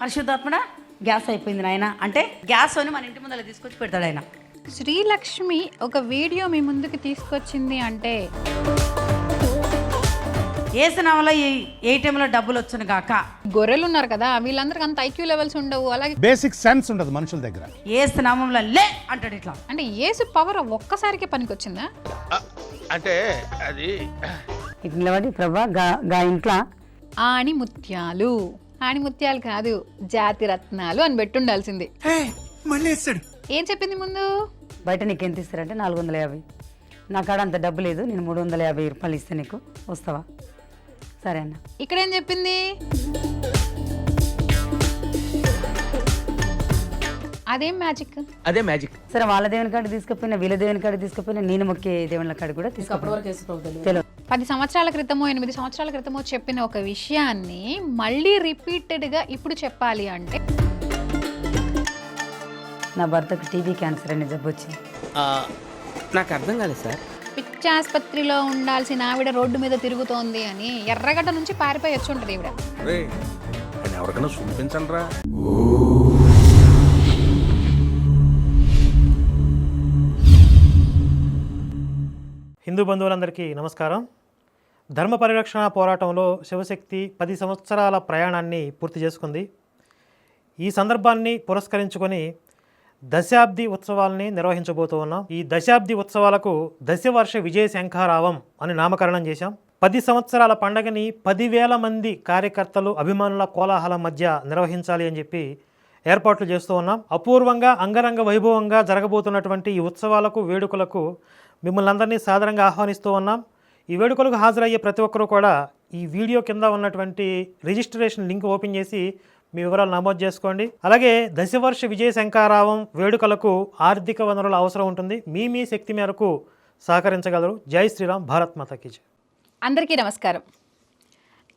పరిశుద్ధాత్మడ gas అయిపోయింది నాయన. అంటే గ్యాస్ అని మన ఇంటి ముందర తీసుకొచ్చి పెడతాడు ఆయన. శ్రీలక్ష్మి ఒక వీడియో మీ ముందుకు తీసుకొచ్చింది అంటే ఏసునామలో ఈ ఏటీఎంలో డబ్బులు వచ్చును గాక. గొర్రెలు ఉన్నారు కదా వీళ్ళందరికీ అంత ఐక్యూ లెవెల్స్ ఉండవు. అలాగే బేసిక్ సెన్స్ ఉండదు మనుషుల దగ్గర. ఏసునామంలో లే అంటాడు ఇట్లా. అంటే ఏసు పవర్ ఒక్కసారికి పనికొచ్చిందా? అంటే అది ఇటు నిలబడి ప్రభా గా గా ఇంట్లో. ఆణి ముత్యాలు ఆణి ముత్యాలు కాదు జాతి రత్నాలు అని పెట్టుండాల్సింది. మళ్ళీ వేస్తాడు ఏం చెప్పింది ముందు? బయట నీకు ఎంత ఇస్తారంటే నాలుగు వందల యాభై. నా కాడ అంత డబ్బు లేదు నేను మూడు వందల యాభై రూపాయలు ఇస్తే నీకు. వస్తావా? సరే అన్న. ఇక్కడ ఏం చెప్పింది? అదేం మ్యాజిక్ అదే మ్యాజిక్ సరే వాళ్ళ దేవుని కాడ తీసుకుపోయినా వీళ్ళ దేవుని కాడ తీసుకుపోయినా నేను మొక్కే దేవుళ్ళ కాడ కూడా తీసుకుపోయినా. తెలియదు. పది సంవత్సరాల క్రితమో ఎనిమిది సంవత్సరాల క్రితమో చెప్పిన ఒక విషయాన్ని మళ్ళీ రిపీటెడ్గా ఇప్పుడు చెప్పాలి అంటే నా భర్తకు టీబీ క్యాన్సర్ అనే జబ్బు వచ్చింది. నాకు అర్థం కాలేదు సార్. పిచ్చాసుపత్రిలో ఉండాల్సిన ఆవిడ రోడ్డు మీద తిరుగుతోంది అని ఎర్రగడ్డ నుంచి పారిపోయి వచ్చి ఉంటుంది ఈవిడ. రే ఆయన ఎవరికైనా చూపించండి రా హిందూ బంధువులందరికీ నమస్కారం. ధర్మ పరిరక్షణ పోరాటంలో శివశక్తి పది సంవత్సరాల ప్రయాణాన్ని పూర్తి చేసుకుంది. ఈ సందర్భాన్ని పురస్కరించుకొని దశాబ్ది ఉత్సవాల్ని నిర్వహించబోతూ ఉన్నాం. ఈ దశాబ్ది ఉత్సవాలకు దశవర్ష విజయ శంఖారావం అని నామకరణం చేశాం. పది సంవత్సరాల పండగని పదివేల మంది కార్యకర్తలు అభిమానుల కోలాహలం మధ్య నిర్వహించాలి అని చెప్పి ఏర్పాట్లు చేస్తూ ఉన్నాం. అపూర్వంగా అంగరంగ వైభవంగా జరగబోతున్నటువంటి ఈ ఉత్సవాలకు వేడుకలకు మిమ్మల్ని అందరినీ సాధారణంగా ఆహ్వానిస్తూ ఉన్నాం. ఈ వేడుకలకు హాజరయ్యే ప్రతి ఒక్కరూ కూడా ఈ వీడియో కింద ఉన్నటువంటి రిజిస్ట్రేషన్ లింక్ ఓపెన్ చేసి మీ వివరాలు నమోదు చేసుకోండి. అలాగే దశవర్ష విజయ శంకారావం వేడుకలకు ఆర్థిక వనరుల అవసరం ఉంటుంది. మీ మీ శక్తి మేరకు సహకరించగలరు. జై శ్రీరామ్ భారత్ మాతకి అందరికీ నమస్కారం.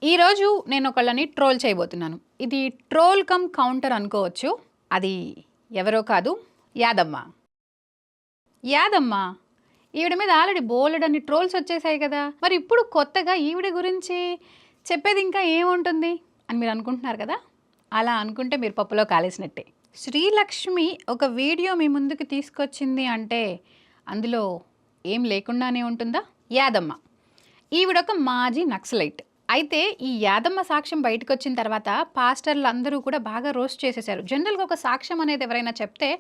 ఈరోజు నేను ఒకళ్ళని ట్రోల్ చేయబోతున్నాను. ఇది ట్రోల్ కమ్ కౌంటర్ అనుకోవచ్చు. అది ఎవరో కాదు యాదమ్మ. యాదమ్మ ఈవిడ మీద ఆల్రెడీ బోలెడన్ని ట్రోల్స్ వచ్చేసాయి కదా. మరి ఇప్పుడు కొత్తగా ఈవిడ గురించి చెప్పేది ఇంకా ఏముంటుంది అని మీరు అనుకుంటున్నారు కదా? అలా అనుకుంటే మీరు పప్పులో కాలేసినట్టే. శ్రీలక్ష్మి ఒక వీడియో మీ ముందుకు తీసుకొచ్చింది అంటే అందులో ఏం లేకుండానే ఉంటుందా? యాదమ్మ. ఈవిడొక మాజీ నక్సలైట్. అయితే ఈ యాదమ్మ సాక్ష్యం బయటకు వచ్చిన తర్వాత పాస్టర్లు అందరూ కూడా బాగా రోస్ట్ చేసేసారు. జనరల్గా ఒక సాక్ష్యం అనేది ఎవరైనా చెప్తే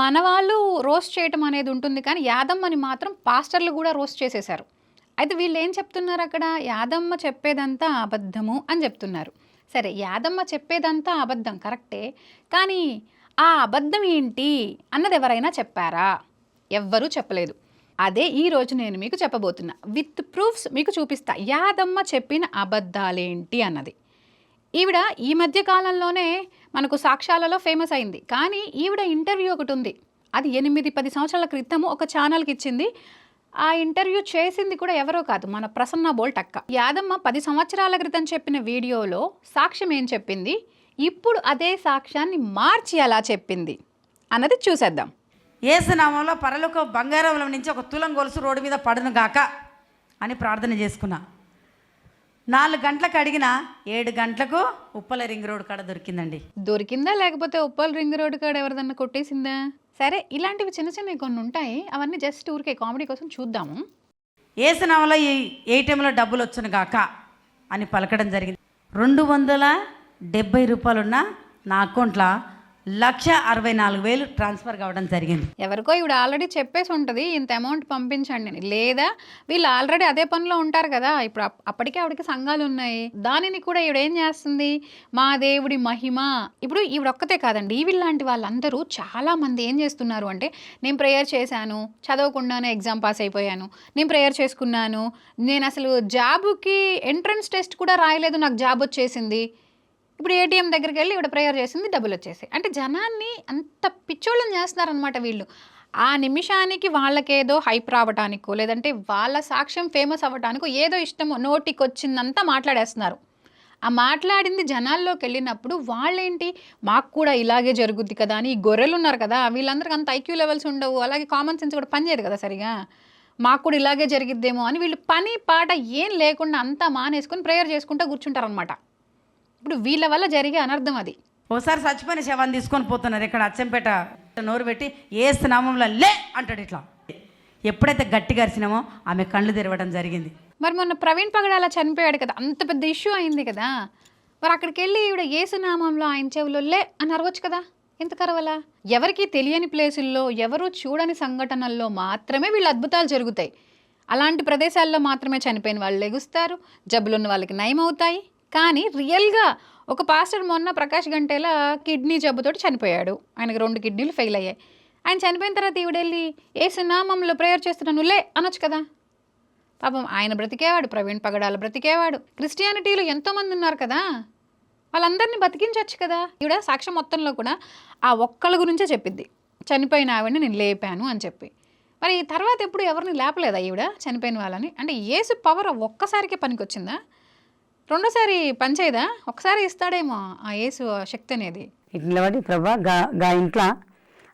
మన వాళ్ళు రోస్ట్ చేయటం అనేది ఉంటుంది కానీ యాదమ్మని మాత్రం పాస్టర్లు కూడా రోస్ట్ చేసేసారు. అయితే వీళ్ళు ఏం చెప్తున్నారు అక్కడ? యాదమ్మ చెప్పేదంతా అబద్ధము అని చెప్తున్నారు. సరే యాదమ్మ చెప్పేదంతా అబద్ధం కరెక్టే. కానీ ఆ అబద్ధం ఏంటి అన్నది ఎవరైనా చెప్పారా? ఎవ్వరూ చెప్పలేదు. అదే ఈ రోజు నేను మీకు చెప్పబోతున్నా. విత్ ప్రూఫ్స్ మీకు చూపిస్తా. యాదమ్మ చెప్పిన అబద్ధాలేంటి అన్నది. ఈవిడ ఈ మధ్య కాలంలోనే మనకు సాక్ష్యాలలో ఫేమస్ అయింది. కానీ ఈవిడ ఇంటర్వ్యూ ఒకటి ఉంది. అది ఎనిమిది పది సంవత్సరాల క్రితము ఒక ఛానల్కి ఇచ్చింది. ఆ ఇంటర్వ్యూ చేసింది కూడా ఎవరో కాదు మన ప్రసన్న బోల్ట్ అక్క. యాదమ్మ పది సంవత్సరాల క్రితం చెప్పిన వీడియోలో సాక్ష్యం ఏం చెప్పింది? ఇప్పుడు అదే సాక్ష్యాన్ని మార్చి అలా చెప్పింది. అన్నది చూసేద్దాం. ఏసునామంలో పరలోక బంగారంలో నుంచి ఒక తులం గొలుసు రోడ్డు మీద పడును గాక అని ప్రార్థన చేసుకున్నా. నాలుగు గంటలకు అడిగిన ఏడు గంటలకు ఉప్పల రింగ్ రోడ్ కాడ దొరికిందండి. దొరికిందా లేకపోతే ఉప్పల్ రింగ్ రోడ్ కాడ ఎవరిదన్నా కొట్టేసిందా? సరే ఇలాంటివి చిన్న చిన్నవి కొన్ని ఉంటాయి. అవన్నీ జస్ట్ ఊరికే కామెడీ కోసం చూద్దాము. ఏసునామంలో ఈ ఏటీఎంలో డబ్బులు వచ్చును గాక అని పలకడం జరిగింది. రెండు వందల డెబ్బై రూపాయలున్న నా అకౌంట్లో లక్ష అరవై నాలుగు వేలు ట్రాన్స్ఫర్ కావడం జరిగింది. ఎవరికో ఇవిడ ఆల్రెడీ చెప్పేసి ఉంటుంది ఇంత అమౌంట్ పంపించండి లేదా వీళ్ళు ఆల్రెడీ అదే పనిలో ఉంటారు కదా ఇప్పుడు అప్- అప్పటికే ఆవిడకి సంఘాలు ఉన్నాయి. దానిని కూడా ఈవిడ ఏం చేస్తుంది? మా దేవుడి మహిమ. ఇప్పుడు ఈవిడ ఒక్కతే కాదండి వీళ్ళలాంటి వాళ్ళందరూ చాలా మంది ఏం చేస్తున్నారు అంటే నేను ప్రేయర్ చేశాను చదవకుండానే ఎగ్జామ్ పాస్ అయిపోయాను నేను ప్రేయర్ చేసుకున్నాను నేను అసలు జాబుకి ఎంట్రన్స్ టెస్ట్ కూడా రాయలేదు నాకు జాబ్ వచ్చేసింది. ఇప్పుడు ఏటీఎం దగ్గరికి వెళ్ళి ఇవిడ ప్రేయర్ చేసింది డబ్బులు వచ్చేసాయి. అంటే జనాన్ని అంత పిచ్చోళ్ళని చేస్తున్నారనమాట వీళ్ళు. ఆ నిమిషానికి వాళ్ళకేదో హైప్ రావటానికో లేదంటే వాళ్ళ సాక్ష్యం ఫేమస్ అవ్వటానికో ఏదో ఇష్టమో నోటికి వచ్చిందంతా మాట్లాడేస్తున్నారు. ఆ మాట్లాడింది జనాల్లోకి వెళ్ళినప్పుడు వాళ్ళేంటి? మాకు కూడా ఇలాగే జరుగుద్ది కదా అని ఈ గొర్రెలు ఉన్నారు కదా వీళ్ళందరికీ అంత ఐక్యూ లెవెల్స్ ఉండవు అలాగే కామన్ సెన్స్ కూడా పనిచేయదు కదా సరిగా. మాకు కూడా ఇలాగే జరిగిద్దేమో అని వీళ్ళు పని పాట ఏం లేకుండా అంతా మానేసుకొని ప్రేయర్ చేసుకుంటూ కూర్చుంటారనమాట ఇప్పుడు వీళ్ళ వల్ల జరిగే అనర్థం అది. ఒకసారి చచ్చిపోయిన శవాన్ని తీసుకొని పోతున్నారు ఇక్కడ అచ్చంపేట నోరు పెట్టి ఏ నామంలో లే అంటాడు ఇట్లా. ఎప్పుడైతే గట్టిగా అరిచినామో ఆమె కళ్ళు తెరవడం జరిగింది. మరి మొన్న ప్రవీణ్ పగడాల చనిపోయాడు కదా అంత పెద్ద ఇష్యూ అయింది కదా. మరి అక్కడికి వెళ్ళి ఈవిడ ఏసునామంలో ఆయన చెవులో లే అని అరవచ్చు కదా ఎంత కరవలా? ఎవరికి తెలియని ప్లేసుల్లో ఎవరు చూడని సంఘటనల్లో మాత్రమే వీళ్ళ అద్భుతాలు జరుగుతాయి. అలాంటి ప్రదేశాల్లో మాత్రమే చనిపోయిన వాళ్ళు లెగుస్తారు జబ్బులున్న వాళ్ళకి నయం అవుతాయి కానీ రియల్గా ఒక పాస్టర్ మొన్న ప్రకాష్ గంటేల కిడ్నీ జబ్బుతోటి చనిపోయాడు. ఆయనకు రెండు కిడ్నీలు ఫెయిల్ అయ్యాయి. ఆయన చనిపోయిన తర్వాత ఈవిడెళ్ళి ఏసునామంలో ప్రేయర్ చేస్తున్నాను లే అనొచ్చు కదా. పాపం ఆయన బ్రతికేవాడు ప్రవీణ్ పగడాల బ్రతికేవాడు. క్రిస్టియానిటీలో ఎంతోమంది ఉన్నారు కదా. వాళ్ళందరినీ బతికించవచ్చు కదా. ఈవిడ సాక్ష్యం మొత్తంలో కూడా ఆ ఒక్కళ్ళ గురించే చెప్పిద్ది. చనిపోయిన ఆవిడని నేను లేపాను అని చెప్పి. మరి తర్వాత ఎప్పుడు ఎవరిని లేపలేదా ఈవిడ చనిపోయిన వాళ్ళని? అంటే ఏసు పవర్ ఒక్కసారికే పనికొచ్చిందా? రెండోసారి పనిచేయదా ఒకసారి ఇస్తాడేమో ఆ ఏసు శక్తి అనేది. ఇటు నిలబడి ప్రభా గా గా ఇంట్లో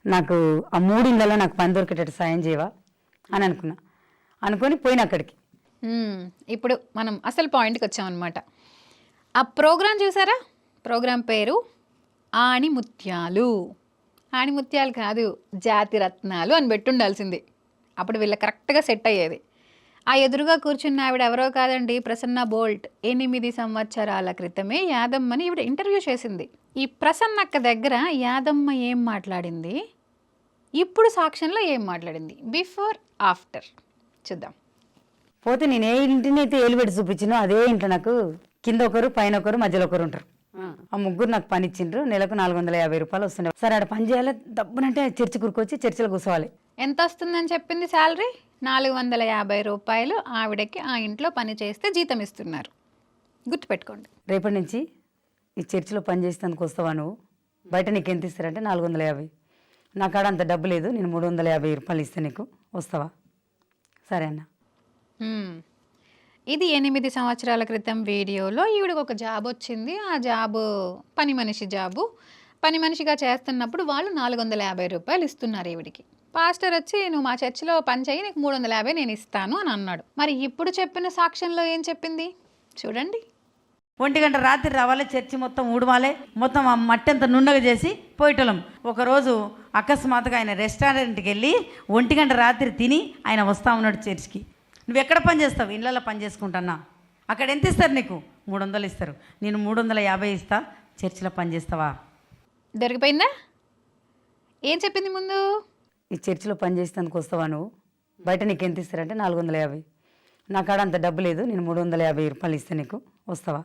నాకు ఆ మూడు ఇళ్ళలో నాకు పని దొరికేటట్టు సాయం చేయవా అని అనుకున్నా. అనుకొని పోయిన అక్కడికి. మ్మ్. ఇప్పుడు మనం అసలు పాయింట్కి వచ్చామన్నమాట. ఆ ప్రోగ్రాం చూసారా? ప్రోగ్రాం పేరు ఆణిముత్యాలు. ఆణిముత్యాలు కాదు జాతి రత్నాలు అని పెట్టుండాల్సింది. అప్పుడు వీళ్ళ కరెక్ట్గా సెట్ అయ్యేది. ఆ ఎదురుగా కూర్చున్న ఆవిడ ఎవరో కాదండి ప్రసన్న బోల్ట్. ఎనిమిది సంవత్సరాల క్రితమే యాదమ్మని ఈవిడ ఇంటర్వ్యూ చేసింది. ఈ ప్రసన్నక్క దగ్గర యాదమ్మ ఏం మాట్లాడింది? ఇప్పుడు సాక్ష్యంలో ఏం మాట్లాడింది? Before after. చూద్దాం. పోతే నేను ఏ ఇంటిని అయితే ఏలు పెట్టి చూపించినో అదే ఇంట్లో నాకు కింద ఒకరు పైన ఒకరు మధ్యలో ఒకరు ఉంటారు. ఆ. ముగ్గురు నాకు పని ఇచ్చిండ్రు. నెలకు నాలుగు వందల యాభై రూపాయలు వస్తున్నాయి. సరే ఆడ పని చేయాలి. దబ్బునంటే చర్చి కూరుకొచ్చి చర్చిలో కూర్చోవాలి. ఎంత వస్తుందని చెప్పింది శాలరీ? నాలుగు వందల యాభై రూపాయలు ఆవిడకి ఆ ఇంట్లో పని చేస్తే జీతం ఇస్తున్నారు. గుర్తుపెట్టుకోండి. రేపటి నుంచి ఈ చర్చిలో పని చేసేందుకు వస్తావా నువ్వు? బయట నీకు ఎంత ఇస్తారంటే నాలుగు వందల యాభై. నా కాడ అంత డబ్బు లేదు నేను మూడు వందల యాభై రూపాయలు ఇస్తే నీకు. వస్తావా? సరే అన్న. ఇది ఎనిమిది సంవత్సరాల క్రితం వీడియోలో ఈవిడకి ఒక జాబ్ వచ్చింది. ఆ జాబు పని మనిషి జాబు. పని మనిషిగా చేస్తున్నప్పుడు వాళ్ళు నాలుగు వందల యాభై రూపాయలు ఇస్తున్నారు ఈవిడికి. పాస్టర్ వచ్చి నువ్వు మా చర్చిలో పని చేయి నీకు మూడు వందల యాభై నేను ఇస్తాను అని అన్నాడు. మరి ఇప్పుడు చెప్పిన సాక్ష్యంలో ఏం చెప్పింది? చూడండి. ఒంటి గంట రాత్రి రావాలి చర్చి మొత్తం ఊడవాలి మొత్తం ఆ మట్టి అంతా నున్నగా చేసి పోయేటోళ్ళం. ఒకరోజు అకస్మాత్తుగా ఆయన రెస్టారెంట్కి వెళ్ళి ఒంటి గంట రాత్రి తిని ఆయన వస్తా ఉన్నాడు చర్చికి. నువ్వు ఎక్కడ పని చేస్తావు? ఇళ్ళల్లో పని చేసుకుంటున్నా అక్కడ ఎంత ఇస్తారు నీకు? మూడు వందలు ఇస్తారు. నేను మూడు వందల యాభై ఇస్తా. చర్చిలో పని చేస్తావా? దొరికిపోయిందా? ఏం చెప్పింది ముందు? ఈ చర్చిలో పని చేసేందుకు వస్తావా నువ్వు? బయట నీకు ఎంత ఇస్తారంటే నాలుగు వందల యాభై. నా కాడ అంత డబ్బు లేదు నేను మూడు వందల యాభై రూపాయలు ఇస్తే నీకు. వస్తావా?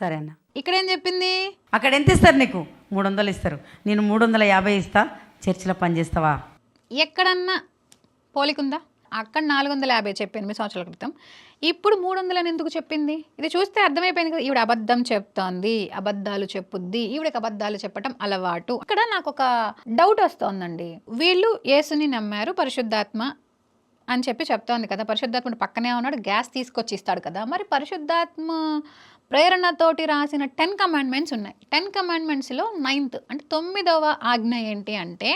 సరే అన్న. ఇక్కడ ఏం చెప్పింది? అక్కడ ఎంత ఇస్తారు నీకు? మూడు వందలు ఇస్తారు. నేను మూడు వందల యాభై ఇస్తా చర్చిలో పని చేస్తావా? ఎక్కడన్నా పోలికుందా? అక్కడ నాలుగు వందల యాభై చెప్పింది ఎనిమిది సంవత్సరాల క్రితం. ఇప్పుడు మూడు వందలని ఎందుకు చెప్పింది? ఇది చూస్తే అర్థమైపోయింది కదా ఈవిడ అబద్ధం చెప్తోంది అబద్ధాలు చెప్పుద్ది ఈవిడకి అబద్ధాలు చెప్పటం అలవాటు. ఇక్కడ నాకు ఒక డౌట్ వస్తోందండి. వీళ్ళు యేసుని నమ్మారు పరిశుద్ధాత్మ అని చెప్పి చెప్తోంది కదా పరిశుద్ధాత్ముడు పక్కనే ఉన్నాడు గ్యాస్ తీసుకొచ్చి ఇస్తాడు కదా. మరి పరిశుద్ధాత్మ ప్రేరణతోటి రాసిన టెన్ కమాండ్మెంట్స్ ఉన్నాయి. టెన్ కమాండ్మెంట్స్లో నైన్త్ అంటే తొమ్మిదవ ఆజ్ఞ ఏంటి అంటే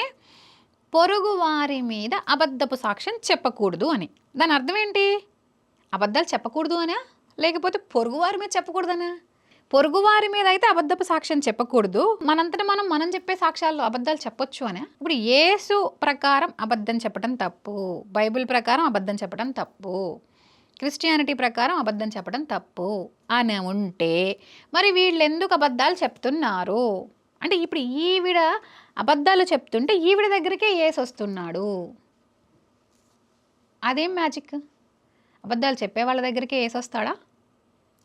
పొరుగు వారి మీద అబద్ధపు సాక్ష్యం చెప్పకూడదు అని. దాని అర్థం ఏంటి? అబద్ధాలు చెప్పకూడదు అనా? లేకపోతే పొరుగువారి మీద చెప్పకూడదనా పొరుగువారి మీద అయితే అబద్ధపు సాక్ష్యం చెప్పకూడదు. మనంతట మనం మనం చెప్పే సాక్ష్యాల్లో అబద్ధాలు చెప్పొచ్చు అనే? ఇప్పుడు యేసు ప్రకారం అబద్ధం చెప్పడం తప్పు. బైబిల్ ప్రకారం అబద్ధం చెప్పడం తప్పు. క్రిస్టియానిటీ ప్రకారం అబద్ధం చెప్పడం తప్పు అని ఉంటే మరి వీళ్ళు ఎందుకు అబద్ధాలు చెప్తున్నారు? అంటే ఇప్పుడు ఈవిడ అబద్ధాలు చెప్తుంటే ఈవిడ దగ్గరికే ఏసు వస్తున్నాడు. అదేం మ్యాజిక్? అబద్ధాలు చెప్పే వాళ్ళ దగ్గరికే ఏసు వస్తాడా?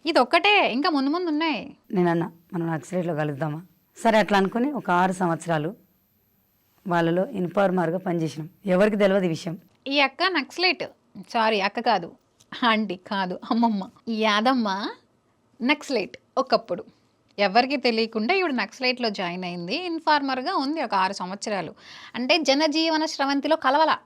ఇది ఒక్కటే ఇంకా ముందు ముందు ఉన్నాయి. నేను అన్న మనం నక్సలైట్లో కలుద్దామా? సరే అట్లా అనుకుని ఒక ఆరు సంవత్సరాలు వాళ్ళలో ఇన్ఫార్మర్గా పనిచేసినాం. ఎవరికి తెలియదు ఈ విషయం. ఈ అక్క నక్సలైట్. సారీ అక్క కాదు. ఆంటీ కాదు అమ్మమ్మ. ఈ యాదమ్మ నక్సలైట్ ఒకప్పుడు. ఎవరికి తెలియకుండా ఈవిడ నక్సలైట్లో జాయిన్ అయింది. ఇన్ఫార్మర్గా ఉంది ఒక ఆరు సంవత్సరాలు. అంటే జనజీవన స్రవంతిలో కలవల.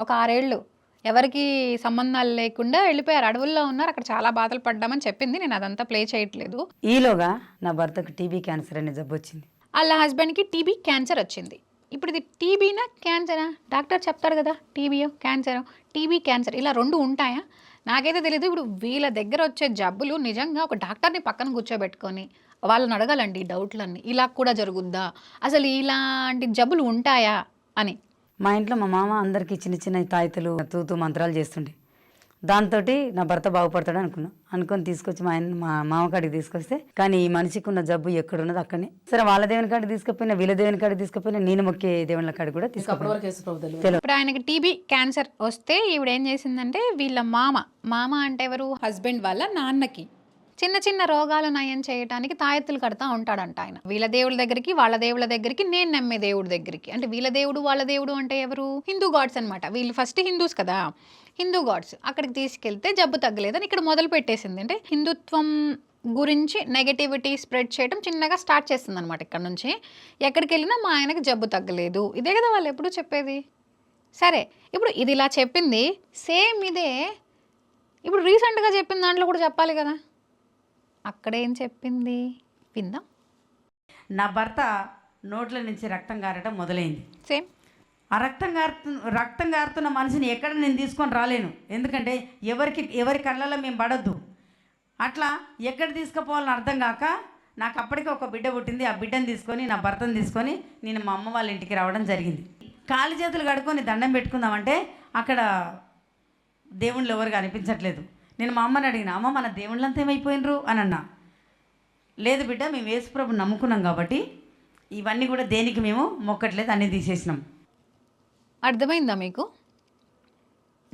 ఒక ఆరేళ్ళు. ఎవరికి సంబంధాలు లేకుండా వెళ్ళిపోయారు. అడవుల్లో ఉన్నారు. అక్కడ చాలా బాధలు పడ్డామని చెప్పింది. నేను అదంతా ప్లే చేయట్లేదు. ఈలోగా నా భర్తకు టీబీ క్యాన్సర్ అనే జబ్బు వచ్చింది. వాళ్ళ హస్బెండ్కి టీబీ క్యాన్సర్ వచ్చింది. ఇప్పుడు ఇది టీబీనా క్యాన్సరా? డాక్టర్ చెప్తారు కదా టీబీయో క్యాన్సరో? టీబీ క్యాన్సర్ ఇలా రెండు ఉంటాయా? నాకైతే తెలియదు ఇప్పుడు వీళ్ళ దగ్గర వచ్చే జబ్బులు నిజంగా ఒక డాక్టర్ని పక్కన కూర్చోబెట్టుకొని వాళ్ళని అడగాలండి ఈ డౌట్లన్నీ. ఇలా కూడా జరుగుద్దా? అసలు ఇలాంటి జబ్బులు ఉంటాయా? అని. మా ఇంట్లో మా మామ అందరికి చిన్న చిన్న తాయితలు తూతూ మంత్రాలు చేస్తుండే. దాంతో నా భర్త బాగుపడతాడు అనుకున్నా. అనుకొని తీసుకొచ్చి మా ఆయన మా మామ కాడికి తీసుకొస్తే కానీ ఈ మనిషికి ఉన్న జబ్బు ఎక్కడ ఉన్నది అక్కడనే. సరే వాళ్ళ దేవుని కాడికి తీసుకుపోయినా వీళ్ళ దేవుని కాడికి తీసుకుపోయినా నేను మొక్కే దేవుళ్ళ కాడికి కూడా తీసుకుపోయినా ఇప్పుడు ఆయనకి టీబీ క్యాన్సర్ వస్తే ఈవిడ ఏం చేసిందంటే వీళ్ళ మామ మామ అంటే ఎవరు? హస్బెండ్ వాళ్ళ నాన్నకి. చిన్న చిన్న రోగాలు నయం చేయడానికి తాయెత్తులు కడతా ఉంటాడంట ఆయన. వీళ్ళ దేవుళ్ళ దగ్గరికి వాళ్ళ దేవుళ్ళ దగ్గరికి నేను నమ్మే దేవుడి దగ్గరికి. అంటే వీళ్ళ దేవుడు వాళ్ళ దేవుడు అంటే ఎవరు? హిందూ గాడ్స్ అనమాట వీళ్ళు ఫస్ట్ హిందూస్ కదా. హిందూ గాడ్స్ అక్కడికి తీసుకెళ్తే జబ్బు తగ్గలేదని ఇక్కడ మొదలు పెట్టేసింది. అంటే హిందుత్వం గురించి నెగటివిటీ స్ప్రెడ్ చేయడం చిన్నగా స్టార్ట్ చేస్తుంది అనమాట ఇక్కడ నుంచి. ఎక్కడికి వెళ్ళినా మా ఆయనకి జబ్బు తగ్గలేదు. ఇదే కదా వాళ్ళు ఎప్పుడూ చెప్పేది? సరే ఇప్పుడు ఇది ఇలా చెప్పింది సేమ్ ఇదే. ఇప్పుడు రీసెంట్గా చెప్పిన దాంట్లో కూడా చెప్పాలి కదా. అక్కడేం చెప్పింది? విందాం. నా భర్త నోట్ల నుంచి రక్తం గారటం మొదలైంది. సేమ్. ఆ రక్తం గారుతు రక్తం గారుతున్న మనిషిని ఎక్కడ నేను తీసుకొని రాలేను. ఎందుకంటే ఎవరికి ఎవరి కళ్ళలో మేము పడొద్దు. అట్లా ఎక్కడ తీసుకుపోవాలని అర్థం కాక నాకు అప్పటికే ఒక బిడ్డ పుట్టింది. ఆ బిడ్డను తీసుకొని నా భర్తను తీసుకొని నేను మా అమ్మ వాళ్ళ ఇంటికి రావడం జరిగింది. కాలి చేతులు కడుక్కొని దండం పెట్టుకుందామంటే అక్కడ దేవుళ్ళు ఎవరు కనిపించట్లేదు నేను మా అమ్మని అడిగిన అమ్మ మన దేవుళ్ళంతా ఏమైపోయినరు? అని అన్నా. లేదు బిడ్డ మేము యేసుప్రభు నమ్ముకున్నాం కాబట్టి ఇవన్నీ కూడా దేనికి మేము మొక్కట్లేదు అన్నీ తీసేసినాం. అర్థమైందా మీకు?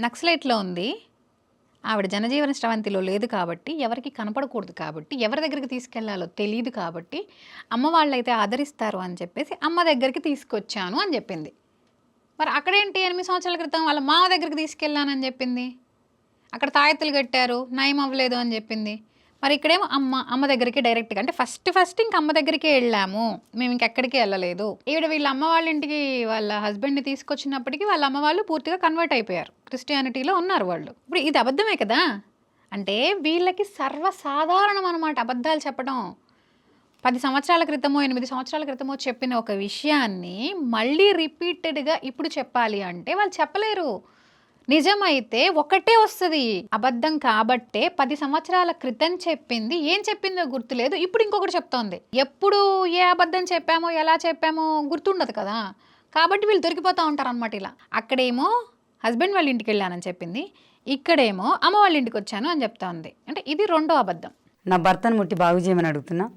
నక్సలైట్లో ఉంది. ఆవిడ జనజీవన స్రవంతిలో లేదు కాబట్టి ఎవరికి కనపడకూడదు కాబట్టి ఎవరి దగ్గరికి తీసుకెళ్ళాలో తెలియదు కాబట్టి అమ్మ వాళ్ళైతే ఆదరిస్తారు అని చెప్పేసి అమ్మ దగ్గరికి తీసుకొచ్చాను అని చెప్పింది. మరి అక్కడేంటి ఎనిమిది సంవత్సరాల క్రితం వాళ్ళ మామ దగ్గరికి తీసుకెళ్ళానని చెప్పింది? అక్కడ తాయెత్తులు కట్టారు నయం అవ్వలేదు అని చెప్పింది. మరి ఇక్కడేమో అమ్మ అమ్మ దగ్గరికి డైరెక్ట్గా అంటే ఫస్ట్ ఫస్ట్ ఇంక అమ్మ దగ్గరికి వెళ్ళాము. మేము ఇంకెక్కడికి వెళ్ళలేదు. ఈవిడ వీళ్ళ అమ్మ వాళ్ళ ఇంటికి వాళ్ళ హస్బెండ్ని తీసుకొచ్చినప్పటికీ వాళ్ళ అమ్మ వాళ్ళు పూర్తిగా కన్వర్ట్ అయిపోయారు. క్రిస్టియానిటీలో ఉన్నారు వాళ్ళు. ఇప్పుడు ఇది అబద్ధమే కదా? అంటే వీళ్ళకి సర్వసాధారణం అనమాట అబద్ధాలు చెప్పడం. పది సంవత్సరాల క్రితమో ఎనిమిది సంవత్సరాల క్రితమో చెప్పిన ఒక విషయాన్ని మళ్ళీ రిపీటెడ్గా ఇప్పుడు చెప్పాలి అంటే వాళ్ళు చెప్పలేరు. నిజమైతే ఒకటే వస్తుంది. అబద్ధం కాబట్టే పది సంవత్సరాల క్రితం చెప్పింది. ఏం చెప్పిందో గుర్తులేదు. ఇప్పుడు ఇంకొకటి చెప్తోంది. ఎప్పుడు ఏ అబద్ధం చెప్పామో ఎలా చెప్పామో గుర్తుండదు కదా. కాబట్టి వీళ్ళు దొరికిపోతూ ఉంటారు అనమాట ఇలా. అక్కడేమో హస్బెండ్ వాళ్ళ ఇంటికి వెళ్ళానని చెప్పింది. ఇక్కడేమో అమ్మ వాళ్ళ ఇంటికి వచ్చాను అని చెప్తా ఉంది అంటే ఇది రెండో అబద్ధం. నా భర్తను ముట్టి బాగు చేయమని అడుగుతున్నా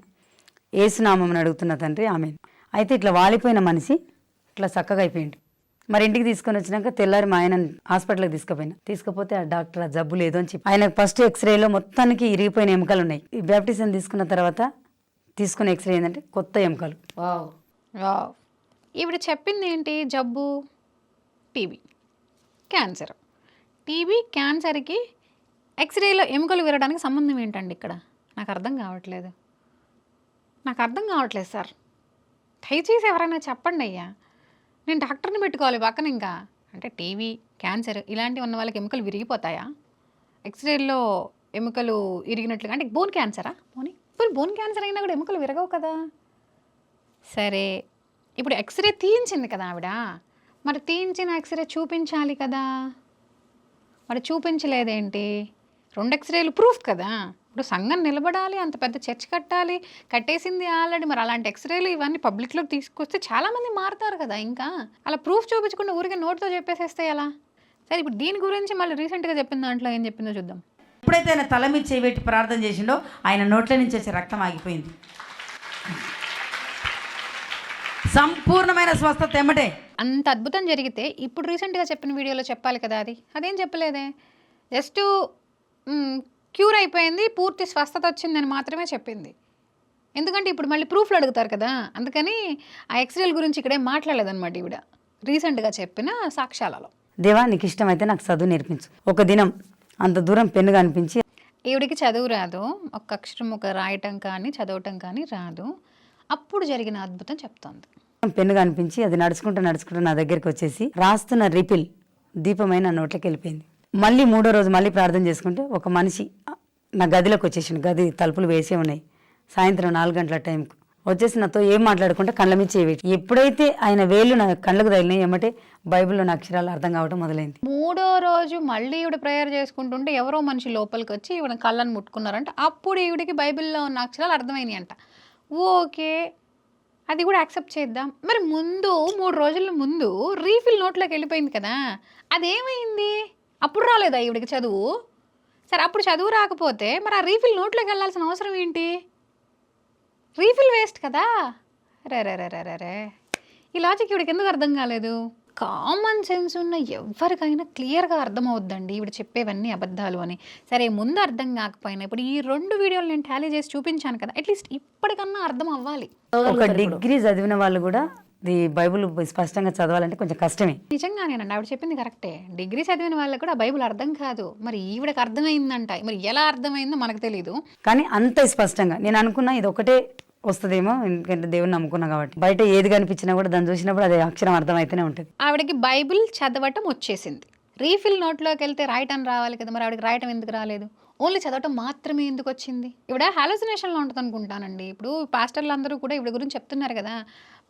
ఏసునామని అడుగుతున్న తండ్రి. ఆమె అయితే ఇట్లా వాలిపోయిన మనిషి ఇట్లా చక్కగా అయిపోయింది మరి ఇంటికి తీసుకొని వచ్చినాక తెల్లారి మా ఆయన హాస్పిటల్కి తీసుకుపోయినా. తీసుకుపోతే ఆ డాక్టర్ ఆ జబ్బు లేదు అని చెప్పి ఆయన ఫస్ట్ ఎక్స్రేలో మొత్తానికి ఇరిగిపోయిన ఎముకలు ఉన్నాయి. ఈ బ్యాప్టిజం తీసుకున్న తర్వాత తీసుకున్న ఎక్స్రే ఏంటంటే కొత్త ఎముకలు. వావ్. చెప్పింది ఏంటి? జబ్బు టీబీ క్యాన్సర్. టీబీ క్యాన్సర్కి ఎక్స్రేలో ఎముకలు విరడానికి సంబంధం ఏంటండి ఇక్కడ? నాకు అర్థం కావట్లేదు. నాకు అర్థం కావట్లేదు సార్. దయచేసి ఎవరైనా చెప్పండి అయ్యా. నేను డాక్టర్ని పెట్టుకోవాలి పక్కన ఇంకా. అంటే టీవీ క్యాన్సర్ ఇలాంటివి ఉన్న వాళ్ళకి ఎముకలు విరిగిపోతాయా? ఎక్స్రేలో ఎముకలు ఇరిగినట్లుగా అంటే బోన్ క్యాన్సరా? పోనీ ఇప్పుడు బోన్ క్యాన్సర్ అయినా కూడా ఎముకలు విరగవు కదా. సరే ఇప్పుడు ఎక్స్రే తీయించింది కదా ఆవిడ. మరి తీయించిన ఎక్స్రే చూపించాలి కదా. మరి చూపించలేదేంటి? రెండు ఎక్స్రేలు ప్రూఫ్ కదా. ఇప్పుడు సంఘం నిలబడాలి అంత పెద్ద చర్చ్ కట్టాలి కట్టేసింది ఆల్రెడీ. మరి అలాంటి ఎక్స్రేలు ఇవన్నీ పబ్లిక్లోకి తీసుకొస్తే చాలామంది మారుతారు కదా ఇంకా. అలా ప్రూఫ్ చూపించకుండా ఊరికే నోట్తో చెప్పేసేస్తే ఎలా? సరే ఇప్పుడు దీని గురించి మళ్ళీ రీసెంట్గా చెప్పిన దాంట్లో ఏం చెప్పిందో చూద్దాం. ఎప్పుడైతే ఆయన తల మీద చేయబెట్టి ప్రార్థన చేసిండో ఆయన నోట్ల నుంచి వచ్చే రక్తం ఆగిపోయింది. సంపూర్ణమైన స్వస్థత ఎమ్మటే. అంత అద్భుతం జరిగితే ఇప్పుడు రీసెంట్గా చెప్పిన వీడియోలో చెప్పాలి కదా అది. అదేం చెప్పలేదే? జస్ట్ క్యూర్ అయిపోయింది పూర్తి స్వస్థత వచ్చిందని మాత్రమే చెప్పింది. ఎందుకంటే ఇప్పుడు మళ్ళీ ప్రూఫ్లు అడుగుతారు కదా అందుకని ఆ ఎక్స్రేల గురించి ఇక్కడే మాట్లాడలేదన్నమాట ఈవిడ. రీసెంట్గా చెప్పిన సాక్ష్యాలలో. దేవా నీకు ఇష్టమైతే నాకు చదువు నేర్పించు. ఒక దినం అంత దూరం పెన్ను కనిపించి ఈవిడికి చదువు రాదు. ఒక అక్షరం ఒక రాయటం కానీ చదవటం కానీ రాదు. అప్పుడు జరిగిన అద్భుతం చెప్తోంది. పెన్ను కనిపించి అది నడుచుకుంటూ నడుచుకుంటూ నా దగ్గరికి వచ్చేసి రాస్తున్న రిపిల్ దీపమైన నోట్లోకి వెళ్ళిపోయింది మళ్ళీ మూడో రోజు మళ్ళీ ప్రార్థన చేసుకుంటే ఒక మనిషి నా గదిలోకి వచ్చేసిండు. గది తలుపులు వేసే ఉన్నాయి. సాయంత్రం నాలుగు గంటల టైంకు వచ్చేసి నాతో ఏం మాట్లాడుకుంటే కళ్ళ మీద చేయవేటి ఎప్పుడైతే ఆయన వేళ్ళు నా కళ్ళకు తగిలినాయి ఏమంటే బైబిల్లో నా అక్షరాలు అర్థం కావడం మొదలైంది. మూడో రోజు మళ్ళీ ఈవిడ ప్రేయర్ చేసుకుంటుంటే ఎవరో మనిషి లోపలికి వచ్చి ఈవిడ కళ్ళను ముట్టుకున్నారంట. అప్పుడు ఈవిడికి బైబిల్లో ఉన్న అక్షరాలు అర్థమైనాయి అంట ఓకే అది కూడా యాక్సెప్ట్ చేద్దాం. మరి ముందు మూడు రోజుల ముందు రీఫిల్ నోట్లోకి వెళ్ళిపోయింది కదా. అదేమైంది? అప్పుడు రాలేదా ఈవిడికి చదువు? సరే అప్పుడు చదువు రాకపోతే మరి ఆ రీఫిల్ నోట్లోకి వెళ్ళాల్సిన అవసరం ఏంటి? రీఫిల్ వేస్ట్ కదా? రే రే రే రే రే ఈ లాజిక్ ఇవిడికి ఎందుకు అర్థం కాలేదు? కామన్ సెన్స్ ఉన్న ఎవరికైనా క్లియర్గా అర్థమవుద్దండి ఇవిడ చెప్పేవన్నీ అబద్ధాలు అని. సరే ముందు అర్థం కాకపోయినా ఇప్పుడు ఈ రెండు వీడియోలు నేను టాలీ చేసి చూపించాను కదా అట్లీస్ట్ ఇప్పటికన్నా అర్థం అవ్వాలి. ఒక డిగ్రీ చదివిన వాళ్ళు కూడా ఈ బైబుల్ స్పష్టంగా చదవాలంటే కొంచెం కష్టమే. నిజంగానేనండి ఆవిడ చెప్పింది కరెక్టే. డిగ్రీ చదివిన వాళ్ళకి కూడా బైబిల్ అర్థం కాదు. మరి ఈవిడకి అర్థమైందంట. మరి ఎలా అర్థమైందో మనకు తెలియదు కానీ అంత స్పష్టంగా నేను అనుకున్నా ఇది ఒకటే వస్తుందేమో ఎందుకంటే దేవుని నమ్ముకున్నా కాబట్టి. బయట ఏది కనిపించినా కూడా దాన్ని చూసినప్పుడు అది అక్షరం అర్థమైతేనే ఉంటుంది. ఆవిడకి బైబిల్ చదవటం వచ్చేసింది. రీఫిల్ నోట్లోకి వెళ్తే రాయటం రావాలి కదా మరి ఆవిడకి రాయటం ఎందుకు రాలేదు? ఓన్లీ చదవటం మాత్రమే ఎందుకు వచ్చింది ఇవిడ హాలోసినేషన్లో ఉంటుంది అనుకుంటానండి ఇప్పుడు పాస్టర్లు అందరూ కూడా ఇవిడ గురించి చెప్తున్నారు కదా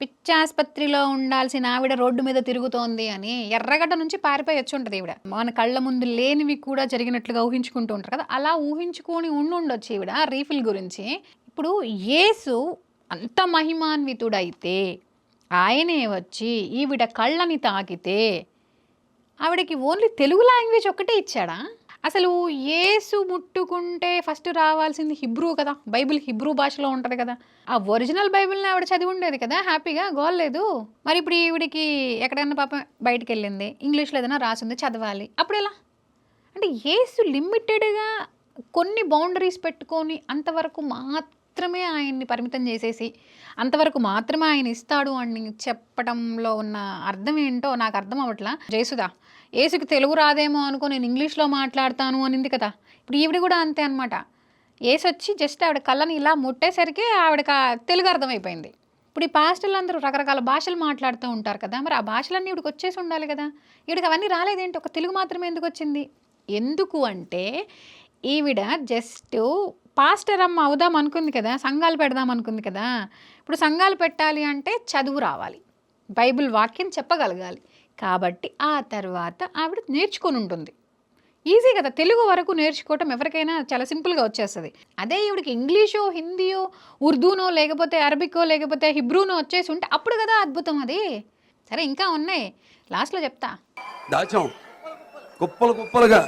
పిచ్చాసుపత్రిలో ఉండాల్సిన ఆవిడ రోడ్డు మీద తిరుగుతోంది అని ఎర్రగడ్డ నుంచి పారిపోయి వచ్చి ఉంటుంది ఈవిడ. మన కళ్ళ ముందు లేనివి కూడా జరిగినట్లుగా ఊహించుకుంటూ ఉంటారు కదా అలా ఊహించుకొని ఉండుండొచ్చు ఈవిడ రీఫిల్ గురించి. ఇప్పుడు యేసు అంత మహిమాన్వితుడైతే ఆయనే వచ్చి ఈవిడ కళ్ళని తాకితే ఆవిడకి ఓన్లీ తెలుగు లాంగ్వేజ్ ఒక్కటే ఇచ్చాడా? అసలు యేసు ముట్టుకుంటే ఫస్ట్ రావాల్సింది హిబ్రూ కదా. బైబిల్ హిబ్రూ భాషలో ఉంటుంది కదా. ఆ ఒరిజినల్ బైబిల్ని ఆవిడ చదివి ఉండేది కదా హ్యాపీగా గోల్లేదు మరి ఇప్పుడు ఈవిడికి ఎక్కడైనా పాపం బయటకు వెళ్ళింది ఇంగ్లీష్లో ఏదైనా రాసింది చదవాలి. అప్పుడు ఎలా? అంటే యేసు లిమిటెడ్గా కొన్ని బౌండరీస్ పెట్టుకొని అంతవరకు మాత్రమే ఆయన్ని పరిమితం చేసేసి అంతవరకు మాత్రమే ఆయన ఇస్తాడు అని చెప్పడంలో ఉన్న అర్థం ఏంటో నాకు అర్థం అవట్లా జయసుదా ఏసుకి తెలుగు రాదేమో అనుకో నేను ఇంగ్లీష్లో మాట్లాడతాను అనింది కదా. ఇప్పుడు ఈవిడ కూడా అంతే అనమాట ఏసు వచ్చి జస్ట్ ఆవిడ కళ్ళని ఇలా ముట్టేసరికి ఆవిడకి తెలుగు అర్థమైపోయింది. ఇప్పుడు ఈ పాస్టర్లు అందరూ రకరకాల భాషలు మాట్లాడుతూ ఉంటారు కదా మరి ఆ భాషలన్నీ ఇవిడికి వచ్చేసి ఉండాలి కదా. ఈవిడికి అవన్నీ రాలేదేంటి? ఒక తెలుగు మాత్రమే ఎందుకు వచ్చింది? ఎందుకు అంటే ఈవిడ జస్ట్ పాస్టర్ అమ్మ అవుదాం అనుకుంది కదా సంఘాలు పెడదాం అనుకుంది కదా. ఇప్పుడు సంఘాలు పెట్టాలి అంటే చదువు రావాలి. బైబిల్ వాక్యం చెప్పగలగాలి. కాబట్టి ఆ తర్వాత ఆవిడ నేర్చుకొని ఉంటుంది ఈజీ కదా తెలుగు వరకు నేర్చుకోవటం ఎవరికైనా చాలా సింపుల్గా వచ్చేస్తుంది. అదే ఈవిడికి ఇంగ్లీషో హిందీయో ఉర్దూనో లేకపోతే అరబికో లేకపోతే హిబ్రూనో వచ్చేసి ఉంటే అప్పుడు కదా అద్భుతం అది. సరే ఇంకా ఉన్నాయి. లాస్ట్లో చెప్తా. దాచాం. కుప్పలు కుప్పలుగా.